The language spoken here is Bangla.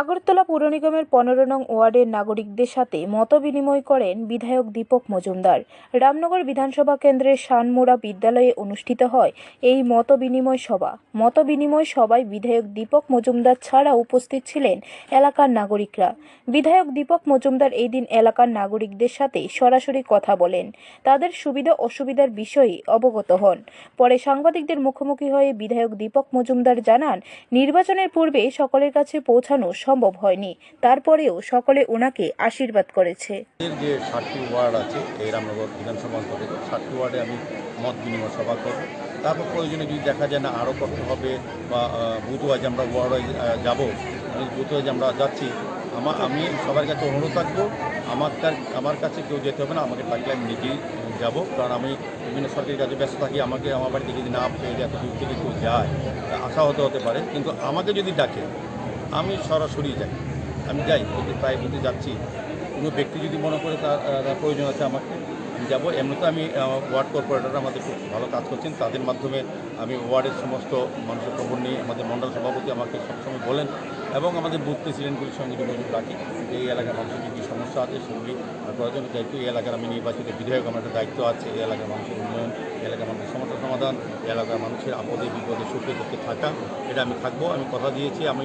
আগরতলা পুর নিগমের পনেরো নং ওয়ার্ডের নাগরিকদের সাথে মত বিনিময় করেন বিধায়ক দীপক মজুমদার। রামনগর বিধানসভা কেন্দ্রের শানমুড়া বিদ্যালয়ে অনুষ্ঠিত হয় এই মতবিনিময় সভা। মতবিনিময় সভায় বিধায়ক দীপক মজুমদার ছাড়া উপস্থিত ছিলেন এলাকার নাগরিকরা। বিধায়ক দীপক মজুমদার এই দিন এলাকার নাগরিকদের সাথে সরাসরি কথা বলেন। তাদের সুবিধা অসুবিধার বিষয়ে অবগত হন। পরে সাংবাদিকদের মুখোমুখি হয়ে বিধায়ক দীপক মজুমদার জানান, নির্বাচনের পূর্বে সকলের কাছে পৌঁছানো সম্ভব হয়নি। তারপরেও সকলে ওনাকে আশীর্বাদ করেছে। যে ষাটটি ওয়ার্ড আছে এই রামনগর বিধানসভা অন্তর্গত ষাটটি ওয়ার্ডে আমি মত বিনিময় সভা করব। তারপর প্রয়োজনে যদি দেখা যায় না আরও করতে হবে বা বুথ ওয়াইজ আমরা ওয়ার্ড ওয়াইজ যাব বুথ ওয়াইজ আমরা যাচ্ছি আমার আমি সবার কাছে অনুরোধ থাকব, আমার আমার কাছে কেউ যেতে হবে না আমাকে ডাকলে আমি নিজেই যাব। কারণ আমি বিভিন্ন সরকারি কাজে ব্যস্ত থাকি, আমাকে আমার বাড়ি থেকে যদি না পেয়ে যায় এত দূর থেকে কেউ যায় আশা হতে হতে পারে। কিন্তু আমাকে যদি ডাকে আমি সরাসরি যাই। আমি যাই প্রতি প্রায় বুথে যাচ্ছি। কোনো ব্যক্তি যদি মনে করে তার প্রয়োজন আছে আমাকে, আমি যাব। এমনিতে আমি ওয়ার্ড কর্পোরেটর আমাদের খুব ভালো কাজ করছেন। তাদের মাধ্যমে আমি ওয়ার্ডের সমস্ত মানুষের খবর নিয়ে আমাদের মন্ডল সভাপতি আমাকে সবসময় বলেন এবং আমাদের বুথ প্রেসিডেন্টগুলির সঙ্গে যোগাযোগ রাখি। যে এই এলাকার মানুষের কী কী সমস্যা আছে, সেগুলি প্রয়োজন যেহেতু এই এলাকার আমি নির্বাচিত বিধায়ক, আমার একটা দায়িত্ব আছে। এই এলাকার মানুষের উন্নয়ন এলাকার মানুষের সমস্যা সমাধান এলাকার মানুষের আপদে বিপদে সুখে দুঃখে থাকা, এটা আমি থাকব। আমি কথা দিয়েছি, আমি